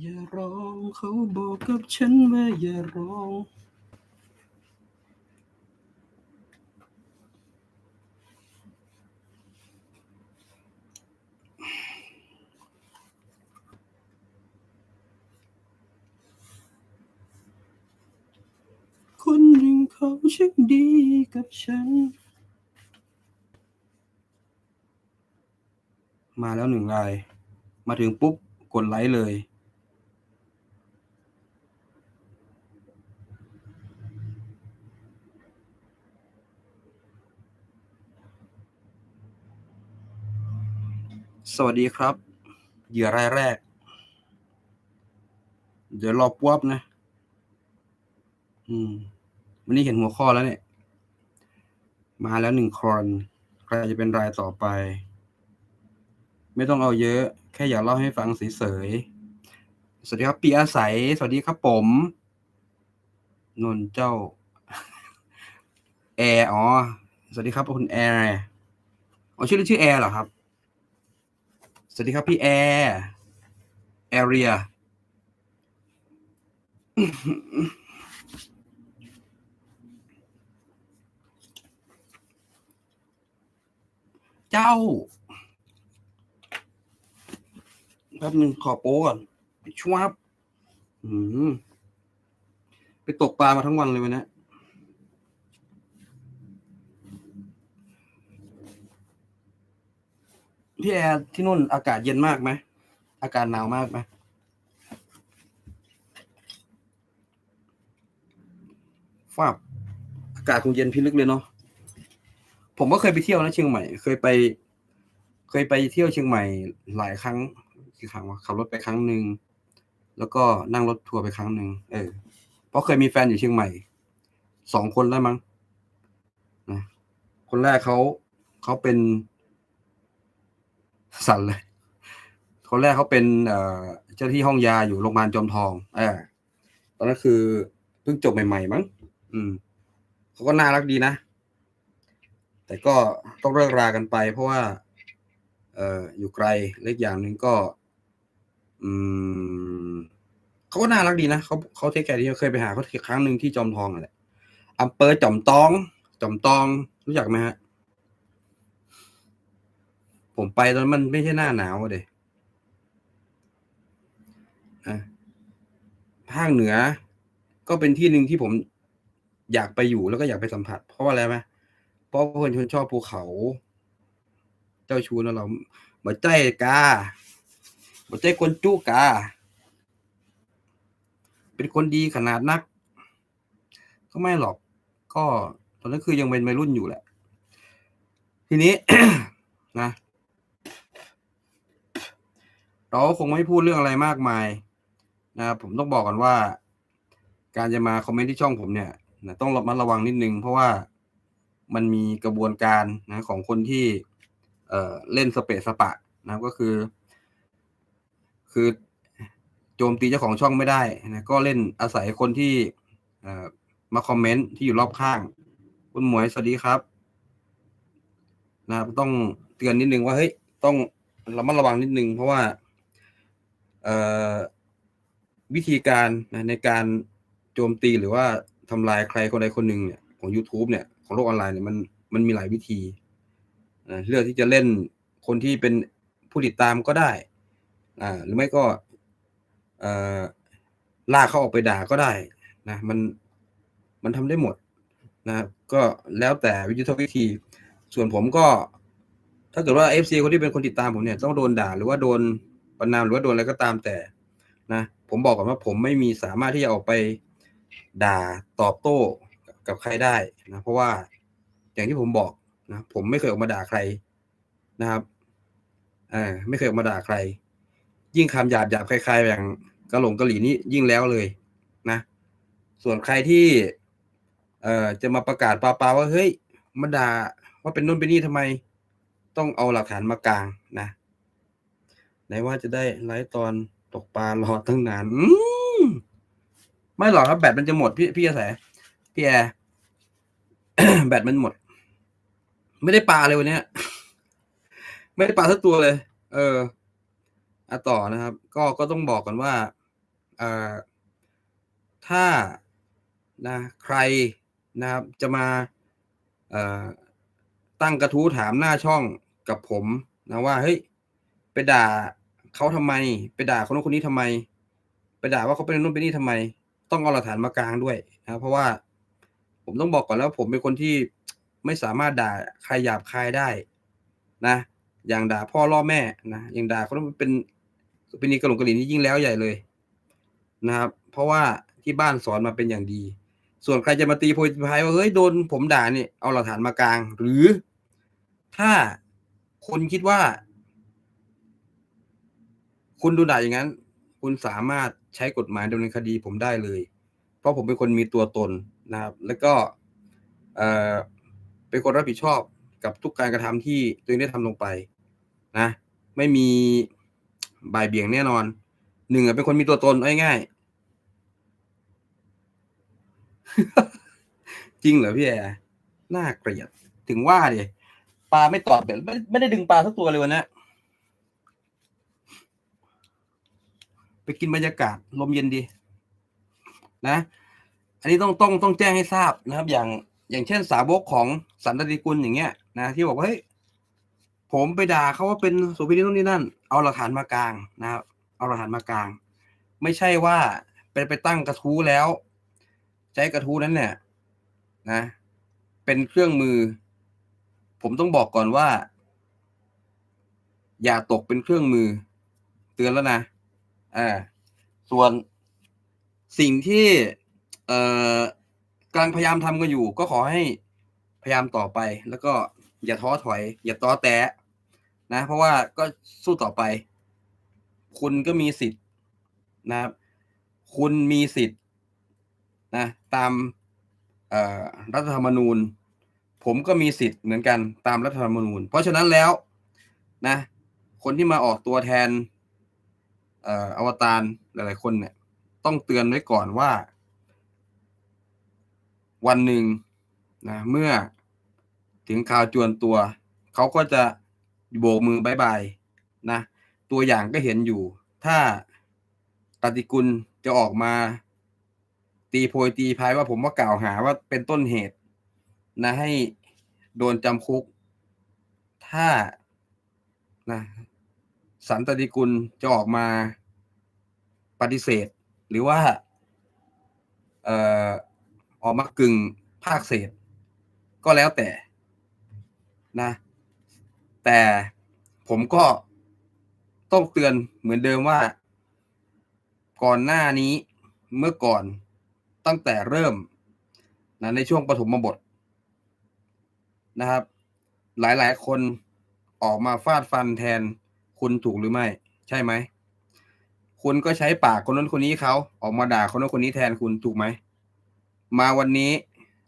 อย่าร้องเขาบอกกับฉันว่าอย่าร้อง คนหนึ่งเขาช่างดีกับฉัน มาแล้วหนึ่งราย มาถึงปุ๊บ กดไลค์เลย สวัสดีครับ เหยื่อรายแรก เดี๋ยวรอปวบนะ อืม วันนี้เห็นหัวข้อแล้วเนี่ย มาแล้วหนึ่งครอนใครจะเป็นรายต่อไป ไม่ต้องเอาเยอะ แค่อยากเล่าให้ฟังเฉยๆสวัสดีครับปีอาศัย สวัสดีครับผม นนเจ้า แอร์อ๋อ สวัสดีครับคุณแอร์อ๋อชื่อชื่อแอร์เหรอครับ สวัสดีครับพี่แอร์แอเรียเจ้าแป๊บหนึ่งขอโป้ก่อนชวบอืมไปตกปลามาทั้งวันเลยวันนี้ พี่แอร์ที่นู่นอากาศเย็นมากไหมอากาศหนาวมากไหมฟาบอากาศคงเย็นพิลึกเลยเนาะผมก็เคยไปเที่ยวนะเชียงใหม่ เคยไป เคยไปเที่ยวเชียงใหม่หลายครั้งกี่ครั้งวะขับรถไปครั้งหนึ่งแล้วก็นั่งรถทัวร์ไปครั้งหนึ่งเออเพราะเคยมีแฟนอยู่เชียงใหม่สองคนแล้มั้งนะคนแรกเขาเขาเป็น สั่นเลย คนแรกเขาเป็นเจ้าที่ห้องยาอยู่โรงพยาบาลจอมทองอตอนนั้นคือเพิ่งจบใหม่ๆมั้งอืมเขาก็น่ารักดีนะ แต่ก็ต้องเลิกรากันไป เพราะว่า เอออยู่ไกลเล็กอย่างหนึ่งก็ อืมเขาก็น่ารักดีนะเขาเขาเทคแคร์ดีเคยไปหาเขาครั้งหนึ่งที่จอมทองนั่นแหละอำเภอจอมตอง จอมตองรู้จักไหมฮะ ผมไปตอนมันไม่ใช่หน้าหนาวเดยอะภาคเหนือ ก็เป็นที่หนึ่งที่ผมอยากไปอยู่แล้วก็อยากไปสัมผัส เพราะว่าอะไรไหมเพราะคนชนชอบภูเขา เจ้าชู้นะเราเหมือนใจกาเหมือนใจคนจุกา เป็นคนดีขนาดนัก ก็ไม่หรอก ก็ตอนนั้นคือยังเป็นวัยรุ่นอยู่แหละ ทีนี้นะ เราคงไม่พูดเรื่องอะไรมากมายนะครับผมต้องบอกก่อนว่า การจะมาคอมเมนต์ที่ช่องผมเนี่ยนะต้องระมัดระวังนิดนึง เพราะว่ามันมีกระบวนการนะของคนที่เอ่อเล่นสเปซสปะนะก็คือ คือโจมตีเจ้าของช่องไม่ได้นะก็เล่นอาศัยคนที่เอ่อมาคอมเมนต์ที่อยู่รอบข้าง คุณหมวยสวัสดีครับนะครับต้องเตือนนิดนึงว่าเฮ้ยต้องระมัดระวังนิดนึงเพราะว่า วิธีการนะในการโจมตีหรือว่าทำลายใครคนใดคนหนึ่งเนี่ยของ YouTube เนี่ยของโลกออนไลน์เนี่ยมันมันมีหลายวิธีนะเลือกที่จะเล่นคนที่เป็นผู้ติดตามก็ได้อ่าหรือไม่ก็เอ่อลากเขาออกไปด่าก็ได้นะมันมันทำได้หมดนะก็แล้วแต่วิธีวิธี ส่วนผมก็ ถ้าเกิดว่าเอฟซีคนที่เป็นคนติดตามผมเนี่ยต้องโดนด่าหรือว่าโดน ประนามหรือว่าโดนอะไรก็ตามแต่นะผมบอกก่อนว่าผมไม่มีสามารถที่จะออกไปด่าตอบโต้กับใครได้นะเพราะว่าอย่างที่ผมบอกนะผมไม่เคยออกมาด่าใครนะครับอ่าไม่เคยออกมาด่าใคร ยิ่งคำหยาบหยาบคล้ายๆอย่างกระหลงกะหลีนี่ยิ่งแล้วเลยนะ ส่วนใครที่ เอ่อจะมาประกาศปาปาว่าเฮ้ยมาด่าว่าเป็นนู่นเป็นนี่ทำไม ต้องเอาหลักฐานมากลางนะ ว่าจะได้ไลฟ์ตอนตกปลารอตั้งนานอืมไม่หรอกครับแบตมันจะหมดพี่พี่อาศัยพี่แอร์แบตมันหมด ไม่ได้ปลาเลยวันนี้ไม่ได้ปลาสักตัวเลย เอออะต่อนะครับ ก็ก็ต้องบอกกันว่าเอ่อถ้านะใครนะครับ จะมาเอ่อตั้งกระทู้ถามหน้าช่องกับผมนะว่าเฮ้ยไปด่า เขาทำไม ไปด่าคนนู้นคนนี้ทำไม ไปด่าว่าเขาเป็นนู่นเป็นนี่ทำไม ต้องเอาหลักฐานมากลางด้วยนะเพราะว่าผมต้องบอกก่อนแล้วผมเป็นคนที่ไม่สามารถด่าใครหยาบคายได้นะ อย่างด่าพ่อล่อแม่นะอย่างด่าเขาเป็นเป็นนีกระหลงกระหลินที่ยิ่งแล้วใหญ่เลยนะครับ เพราะว่าที่บ้านสอนมาเป็นอย่างดี ส่วนใครจะมาตีโพยพายว่าเฮ้ยโดนผมด่าเนี่ยเอาหลักฐานมากลาง หรือถ้าคุณคิดว่า คุณดนด่าอย่างนั้น คุณสามารถใช้กฎหมายดำเนินคดีผมได้เลย เพราะผมเป็นคนมีตัวตนนะครับ แล้วก็เอ่อเป็นคนรับผิดชอบกับทุกการกระทำที่ตัวเองได้ทำลงไปนะ ไม่มีบ่ายเบี่ยงแน่นอนหนึ่งอะเป็นคนมีตัวตนเอาง่ายจริงเหรอพี่แอร์น่าเกลียด ถึงว่าดิปลาไม่ตอบแบบไม่ไม่ได้ดึงปลาสักตัวเลยวันนี้ ไปกินบรรยากาศลมเย็นดี นะ อันนี้ต้องต้องต้องแจ้งให้ทราบนะครับ อย่างอย่างเช่นสาวกของสันตติกุลอย่างเงี้ยนะที่บอกว่าเฮ้ยผมไปด่าเขาว่าเป็นสุพินิจนู่นนี่นั่น เอาหลักฐานมากลางนะครับ เอาหลักฐานมากลาง ไม่ใช่ว่าไปไปตั้งกระทู้แล้วใช้กระทู้นั้นเนี่ยนะ เป็นเครื่องมือ ผมต้องบอกก่อนว่า อย่าตกเป็นเครื่องมือ เตือนแล้วนะ อ่าส่วนสิ่งที่เอ่อกำลังพยายามทำกันอยู่ ก็ขอให้พยายามต่อไป แล้วก็อย่าท้อถอย อย่าต้อแตะนะ เพราะว่าก็สู้ต่อไป คุณก็มีสิทธิ์นะครับ คุณมีสิทธิ์นะตามรัฐธรรมนูญ ผมก็มีสิทธิ์เหมือนกันตามรัฐธรรมนูญ เพราะฉะนั้นแล้วนะ คนที่มาออกตัวแทน อวตารหลาย ๆ คนเนี่ย ต้องเตือนไว้ก่อนว่า วันหนึ่งนะเมื่อถึงข่าวจวนตัว เขาก็จะโบกมือบายบายนะตัวอย่างก็เห็นอยู่ ถ้าปฏิกุลจะออกมา ตีโพยตีพายว่าผมว่ากล่าวหาว่าเป็นต้นเหตุ นะให้โดนจำคุก ถ้านะ สันตติกุลจะออกมาปฏิเสธ หรือว่าเอ่อออกมากึ่งภาคเศษ ก็แล้วแต่นะ แต่ผมก็ต้องเตือนเหมือนเดิมว่า ก่อนหน้านี้เมื่อก่อนตั้งแต่เริ่มนะในช่วงปฐมบทนะครับ หลายๆ คนออกมาฟาดฟันแทน คุณถูกหรือไม่ ใช่ไหม คุณก็ใช้ปากคนนั้นคนนี้เขาออกมาด่าคนนั้นคนนี้แทนคุณถูกไหม มาวันนี้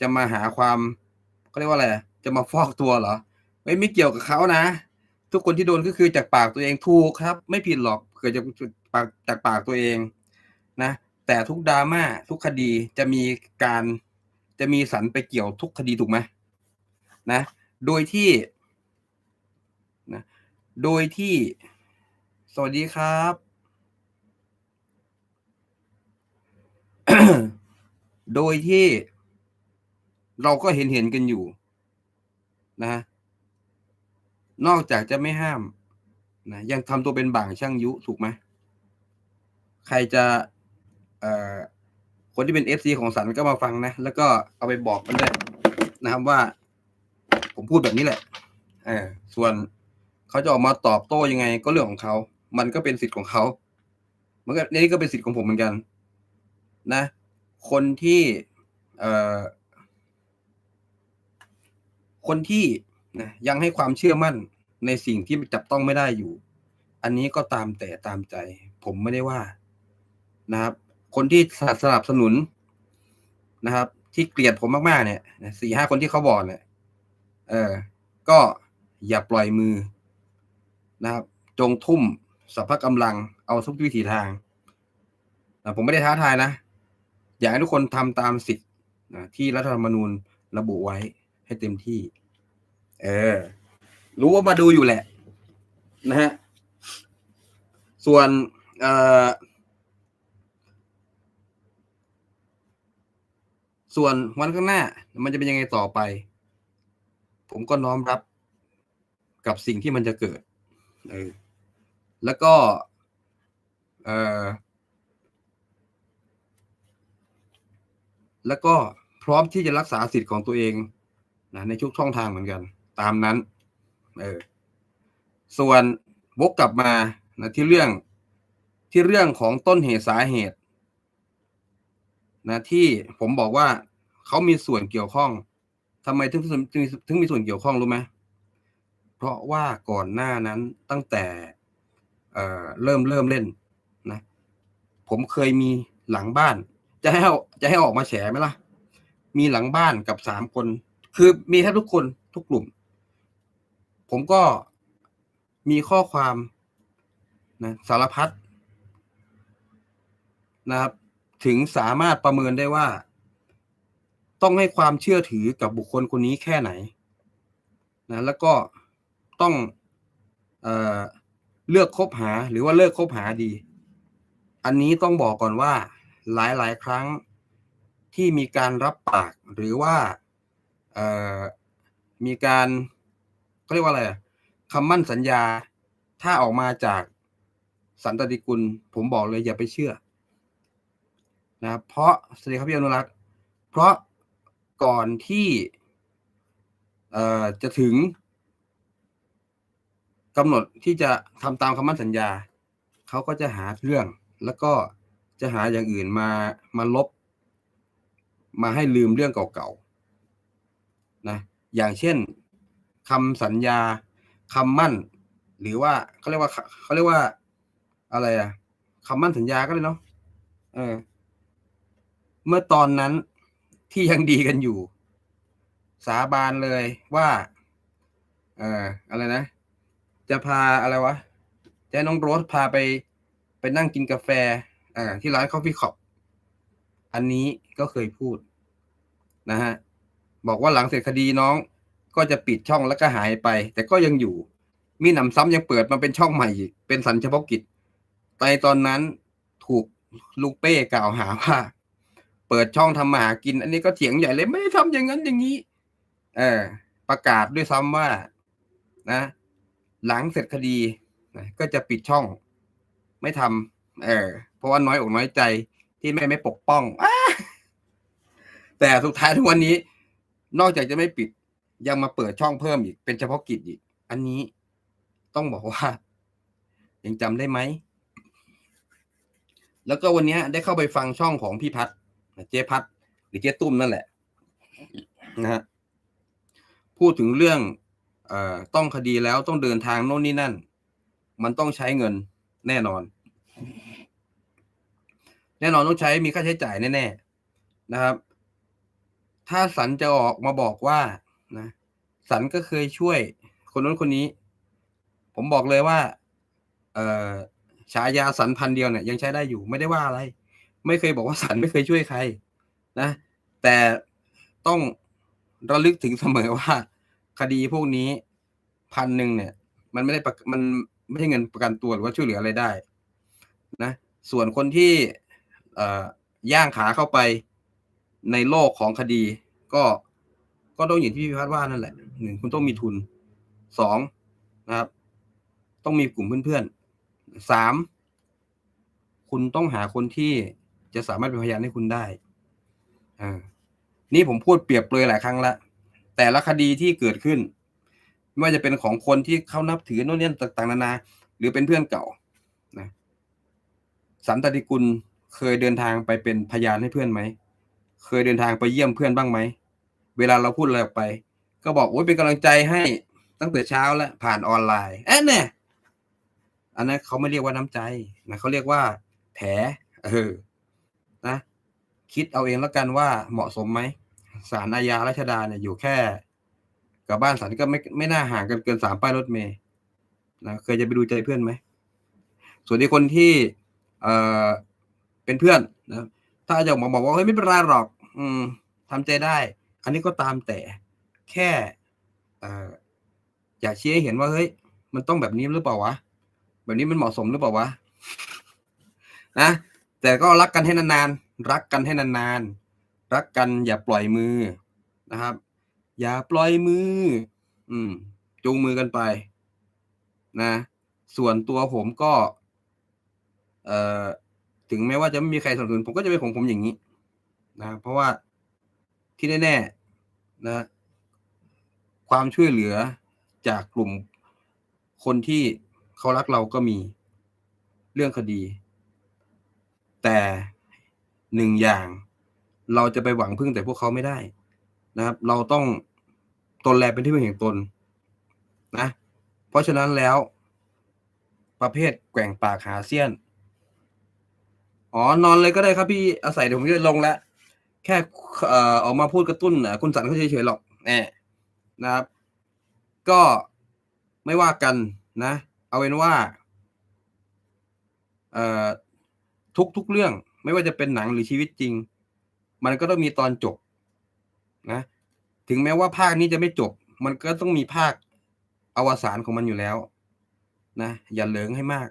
จะมาหาความเขาเรียกว่าอะไรจะมาฟอกตัวเหรอ ไม่ไม่เกี่ยวกับเขานะ ทุกคนที่โดนก็คือจากปากตัวเองถูกครับ ไม่ผิดหรอกเกิดจากปากจากปากตัวเองนะ แต่ทุกดราม่าทุกคดีจะมีการจะมีสันไปเกี่ยวทุกคดีถูกไหมนะ โดยที่ โดยที่ สวัสดีครับ โดยที่ เราก็เห็นเห็นกันอยู่ นะ นอกจากจะไม่ห้าม นะ ยังทำตัวเป็นบ่างช่างยุ ถูกไหม ใครจะคนที่เป็นเอฟซีของสันก็มาฟังนะ แล้วก็เอาไปบอกมันได้นะครับว่า ผมพูดแบบนี้แหละ เออส่วน เขาจะออกมาตอบโต้ยังไง ก็เรื่องของเขา มันก็เป็นสิทธิ์ของเขาเหมือนกับนี่ก็เป็นสิทธิ์ของผมเหมือนกัน นะ คนที่เอ่อคนที่นะยังให้ความเชื่อมั่นในสิ่งที่จับต้องไม่ได้อยู่ อันนี้ก็ตามแต่ตามใจ ผมไม่ได้ว่า นะครับ คนที่สนับสนุนนะครับ ที่เกลียดผมมากๆเนี่ยสี่ห้าคนที่เขาบอกเนี่ยเออก็อย่าปล่อยมือ นะครับ จงทุ่มสรรพกำลังเอาทุกวิถีทางนะผมไม่ได้ท้าทายนะ อยากให้ทุกคนทำตามสิทธิ์นะที่รัฐธรรมนูญระบุไว้ให้เต็มที่ เออ รู้ว่ามาดูอยู่แหละ นะฮะ ส่วนเอ่อส่วนวันข้างหน้า มันจะเป็นยังไงต่อไป ผมก็น้อมรับกับสิ่งที่มันจะเกิด เออแล้วก็เออแล้วก็พร้อมที่จะรักษาสิทธิ์ของตัวเองนะในทุกช่องทางเหมือนกัน ตามนั้นเออส่วนวกกลับมานะที่เรื่องที่เรื่องของต้นเหตุสาเหตุนะที่ผมบอกว่าเขามีส่วนเกี่ยวข้องทำไมถึงถึงถึงถึงมีส่วนเกี่ยวข้องรู้ไหมเพราะว่าก่อนหน้านั้นตั้งแต่เเริ่มเริ่มเล่นนะผมเคยมีหลังบ้าน จะให้เอาจะให้ออกมาแฉไหมล่ะ มีหลังบ้านกับสามคน คือมีแทบทุกคนทุกกลุ่ม ผมก็มีข้อความนะสารพัดนะครับ ถึงสามารถประเมินได้ว่า ต้องให้ความเชื่อถือกับบุคคลคนนี้แค่ไหนนะแล้วก็ ต้องเอเลือกคบหาหรือว่าเลิกคบหาดี อันนี้ต้องบอกก่อนว่าหลายหลายครั้งที่มีการรับปากหรือว่ามีการเขาเรียกว่าอะไรคำมั่นสัญญาถ้าออกมาจากสันตติกุล ผมบอกเลยอย่าไปเชื่อนะเพราะสวัสดีครับพี่อนุรักษ์เพราะก่อนที่จะถึง กำหนดที่จะทำตามคำมั่นสัญญา เขาก็จะหาเรื่อง แล้วก็จะหาอย่างอื่นมามาลบ มาให้ลืมเรื่องเก่าๆนะอย่างเช่นคำสัญญาคำมั่น หรือว่าเขาเรียกว่าเขาเรียกว่าอะไรอะคำมั่นสัญญาก็เลยเนาะเออ เมื่อตอนนั้นที่ยังดีกันอยู่ สาบานเลยว่า เอ่ออะไรนะ จะพาอะไรวะจะให้น้องโรสพาไปไปนั่งกินกาแฟ อ่า ที่ร้านคอฟฟี่คอปอันนี้ก็เคยพูดนะฮะบอกว่าหลังเสร็จคดีน้อง ก็จะปิดช่องแล้วก็หายไป แต่ก็ยังอยู่ มีหนำซ้ำยังเปิดมาเป็นช่องใหม่อีก เป็นสัญเฉพาะกิจในตอนนั้นถูกลูกเป้กล่าวหาว่า เปิดช่องทำมาหากิน อันนี้ก็เถียงใหญ่เลยไม่ได้ทำอย่างนั้นอย่างนี้ เออประกาศด้วยซ้ำว่า นะ หลังเสร็จคดีนะก็จะปิดช่อง ไม่ทำเออเพราะว่าน้อยอกน้อยใจที่แม่ไม่ปกป้องอแต่สุดท้ายทุกวันนี้ นอกจากจะไม่ปิดยังมาเปิดช่องเพิ่มอีก เป็นเฉพาะกิจอีก อันนี้ต้องบอกว่า ยังจำได้ไหม แล้วก็วันนี้ได้เข้าไปฟังช่องของพี่พัดเจ๊พัดหรือเจ๊ตุ้มนั่นแหละนะฮะพูดถึงเรื่อง ต้องคดีแล้วต้องเดินทางโน่นนี่นั่น มันต้องใช้เงินแน่นอน แน่นอนต้องใช้มีค่าใช้จ่ายแน่ๆนะครับ ถ้าสันจะออกมาบอกว่านะสันก็เคยช่วยคนนู้นคนนี้ ผมบอกเลยว่า เออฉายาสันพันเดียวเนี่ยยังใช้ได้อยู่ไม่ได้ว่าอะไร ไม่เคยบอกว่าสันไม่เคยช่วยใคร นะ แต่ต้องระลึกถึงเสมอว่า คดีพวกนี้พันหนึ่งเนี่ย มันไม่ได้ประมันไม่ใช่เงินประกันตัวหรือว่าช่วยเหลืออะไรได้ นะ ส่วนคนที่ย่างขาเข้าไปในโลกของคดี ก็ก็ต้องอย่างที่พี่พัดว่านั่นแหละหนึ่งคุณต้องมีทุนสองนะครับ ต้องมีกลุ่มเพื่อนๆสามคุณต้องหาคนที่จะสามารถเป็นพยานให้คุณได้ อ่า นี่ผมพูดเปรียบเลยหลายครั้งละ แต่ละคดีที่เกิดขึ้น ไม่ว่าจะเป็นของคนที่เขานับถือโน่นนี่ต่างๆนานา หรือเป็นเพื่อนเก่านะสันตติกุลเคยเดินทางไปเป็นพยานให้เพื่อนไหม เคยเดินทางไปเยี่ยมเพื่อนบ้างไหม เวลาเราพูดอะไรออกไป ก็บอกโอ้ยเป็นกำลังใจให้ตั้งแต่เช้าแล้วผ่านออนไลน์เอ๊ะเนี่ยอันนั้นเขาไม่เรียกว่าน้ำใจนะเขาเรียกว่าแผลเออนะ คิดเอาเองแล้วกันว่าเหมาะสมไหม สารอาญารัชดาเนี่ยอยู่แค่ กับบ้านสันก็ไม่ไม่น่าห่างกันเกินสามป้ายรถเมย์นะเคยจะไปดูใจเพื่อนไหม ส่วนที่คนที่เอ่อเป็นเพื่อนนะถ้าจะออกมาบอกว่าเฮ้ยไม่เป็นไรหรอก อืมทำใจได้ อันนี้ก็ตามแต่แค่เอ่ออยากชี้ให้เห็นว่าเฮ้ย มันต้องแบบนี้หรือเปล่าวะแบบนี้มันเหมาะสมหรือเปล่าวะนะแต่ก็รักกันให้นานๆรักกันให้นานๆ รักกันอย่าปล่อยมือนะครับ อย่าปล่อยมือ อืมจูงมือกันไป นะ ส่วนตัวผมก็ เอ่อถึงแม้ว่าจะไม่มีใครสนับสนุนผมก็จะเป็นของผมอย่างนี้ นะ เพราะว่าที่แน่ๆนะ ความช่วยเหลือจากกลุ่มคนที่เขารักเราก็มีเรื่องคดี แต่หนึ่งอย่าง เราจะไปหวังพึ่งแต่พวกเขาไม่ได้นะครับ เราต้องตนแลเป็นที่พึ่งแห่งตนนะ เพราะฉะนั้นแล้ว ประเภทแกว่งปากหาเสี้ยน อ๋อนอนเลยก็ได้ครับพี่อาศัยเดี๋ยวผมจะลงแล้วแค่เอ่อออกมาพูดกระตุ้นอะคุณสันเขาเฉยๆหรอกแน่นะครับ ก็ไม่ว่ากันนะ เอาเป็นว่าเอ่อทุกทุกเรื่องไม่ว่าจะเป็นหนังหรือชีวิตจริง มันก็ต้องมีตอนจบนะ ถึงแม้ว่าภาคนี้จะไม่จบ มันก็ต้องมีภาคอวสานของมันอยู่แล้ว นะ อย่าเหลิงให้มาก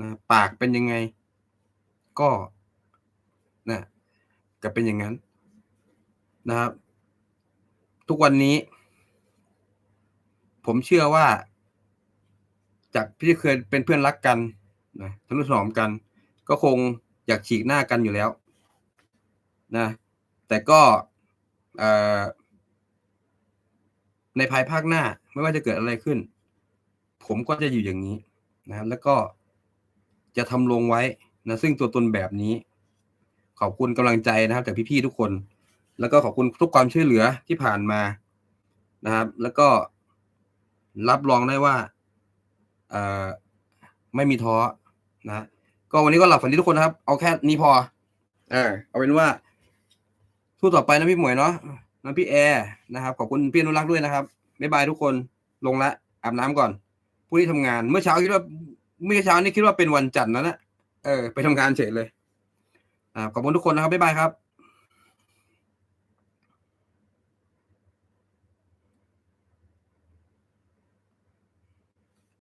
นะปากเป็นยังไง ก็นะก็เป็นอย่างนั้นนะครับ ทุกวันนี้ ผมเชื่อว่า จากที่เคยเป็นเพื่อนรักกันนะทนุถนอมกัน ก็คงอยากฉีกหน้ากันอยู่แล้ว นะ แต่ก็ในภายภาคหน้าไม่ว่าจะเกิดอะไรขึ้น ผมก็จะอยู่อย่างนี้นะครับแล้วก็จะทำลงไว้นะซึ่งตัวตนแบบนี้ ขอบคุณกำลังใจนะครับจากพี่ๆทุกคน แล้วก็ขอบคุณทุกความช่วยเหลือที่ผ่านมานะครับ แล้วก็รับรองได้ว่าเอ่อไม่มีท้อนะ ก็วันนี้ก็หลับฝันดีทุกคนนะครับ เอาแค่นี้พอ เออเอาเป็นว่า ทู่ต่อไปนะพี่หมวยเนาะนะพี่แอร์นะครับขอบคุณพี่อนุรักษ์ด้วยนะครับบ๊ายบายทุกคนลงละอาบน้ำก่อนผู้ที่ทำงาน เมื่อเช้าคิดว่าเมื่อเช้านี่คิดว่าเป็นวันจันทร์แล้วนะเออไปทำงานเฉยเลยอ่าขอบคุณทุกคนนะครับบ๊ายบายครับ